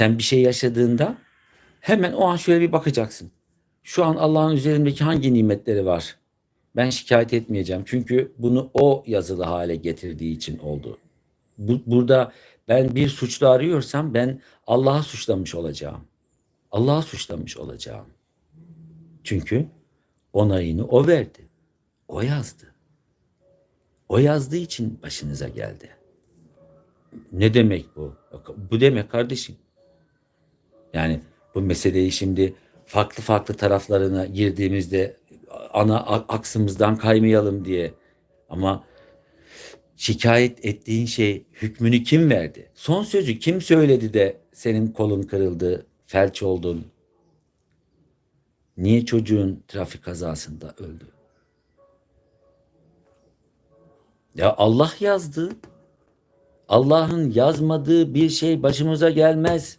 Sen bir şey yaşadığında hemen o an şöyle bir bakacaksın. Şu an Allah'ın üzerimdeki hangi nimetleri var? Ben şikayet etmeyeceğim. Çünkü bunu o yazılı hale getirdiği için oldu. Bu, burada ben bir suçlu arıyorsam ben Allah'ı suçlamış olacağım. Allah'ı suçlamış olacağım. Çünkü onayını o verdi. O yazdı. O yazdığı için başınıza geldi. Ne demek bu? Bu demek kardeşim. Yani bu meseleyi şimdi farklı farklı taraflarına girdiğimizde ana aksımızdan kaymayalım diye. Ama şikayet ettiğin şey hükmünü kim verdi? Son sözü kim söyledi de senin kolun kırıldı, felç oldun? Niye çocuğun trafik kazasında öldü? Ya Allah yazdı. Allah'ın yazmadığı bir şey başımıza gelmez.